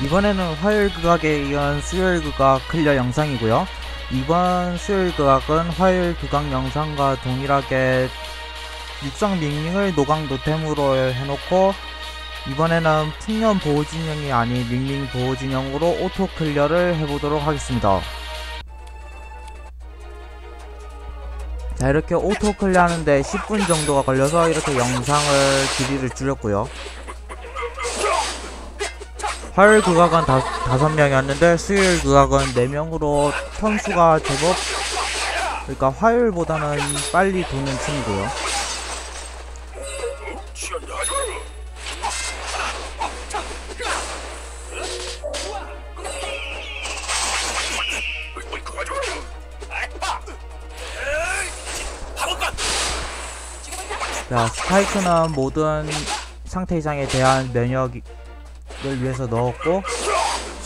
이번에는 화요일 극악에 이은 수요일 극악 클리어 영상이고요. 이번 수요일 극악은 화요일 극악 영상과 동일하게 육상 밍밍을 노강 노템으로 해놓고 이번에는 풍년 보호 진영이 아닌 밍밍 보호 진영으로 오토 클리어를 해보도록 하겠습니다. 자 이렇게 오토 클리어 하는데 10분 정도가 걸려서 이렇게 영상을 길이를 줄였고요. 화요일 극악은 다, 5명이었는데 수요일 극악은 4명으로 턴수가 제법 그러니까 화요일보다는 빨리 도는 층이고요. 자, 스파이크는 모든 상태 이상에 대한 면역 을 위해서 넣었고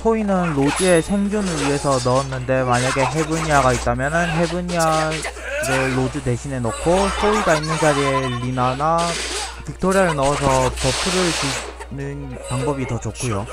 소위는 로즈의 생존을 위해서 넣었는데 만약에 헤브니아가 있다면은 헤브니아를 로즈 대신에 넣고 소위가 있는 자리에 리나나 빅토리아를 넣어서 버프를 주는 방법이 더 좋고요.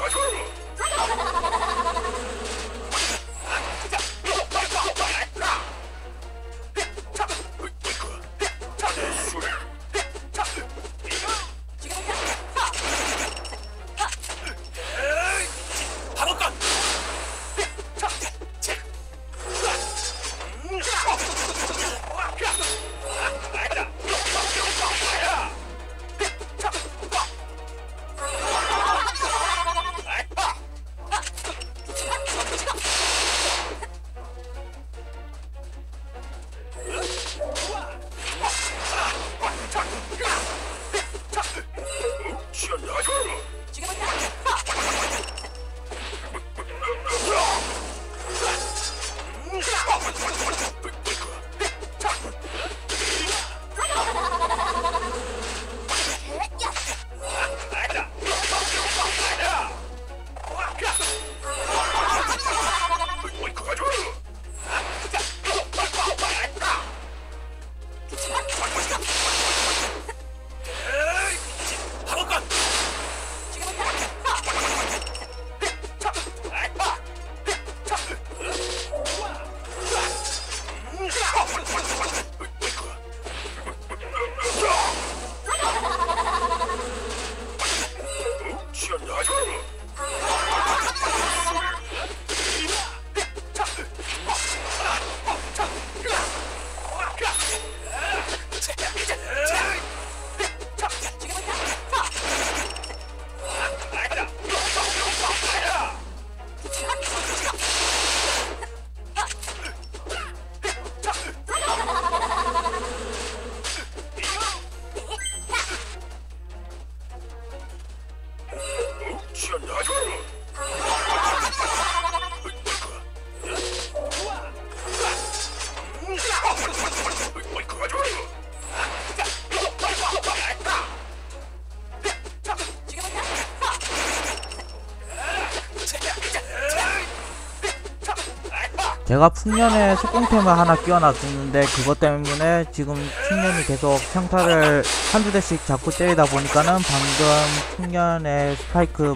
제가 풍년에 속공템을 하나 끼워놨었는데 그것 때문에 지금 풍년이 계속 평타를 한두 대씩 자꾸 때리다 보니까는 방금 풍년의 스파이크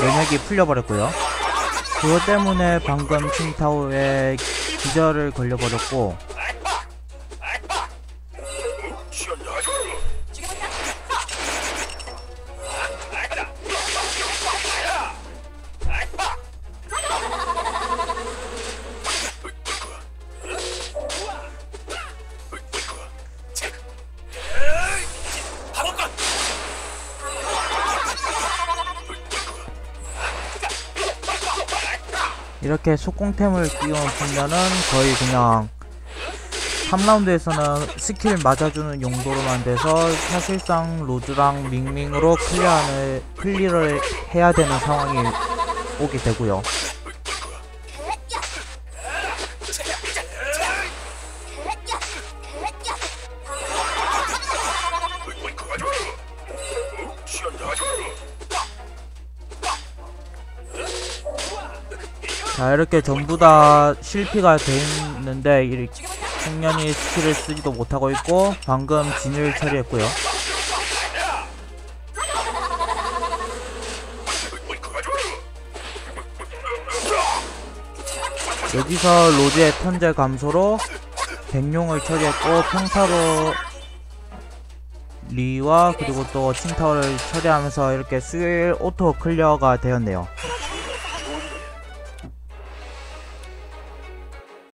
면역이 풀려버렸고요. 그것 때문에 방금 칭타오에 기절을 걸려버렸고 이렇게 속공템을 풍년은 거의 그냥 3라운드에서는 스킬 맞아주는 용도로만 돼서 사실상 로드랑 밍밍으로 클리어를, 클리어를 해야 되는 상황이 오게 되고요. 자 이렇게 전부 다 실피가 돼 있는데 이 청년이 스킬을 쓰지도 못하고 있고 방금 진을 처리했고요 여기서 로즈의 턴제 감소로 백룡을 처리했고 평타로 리와 그리고 또 칭타오를 처리하면서 이렇게 수일 오토 클리어가 되었네요.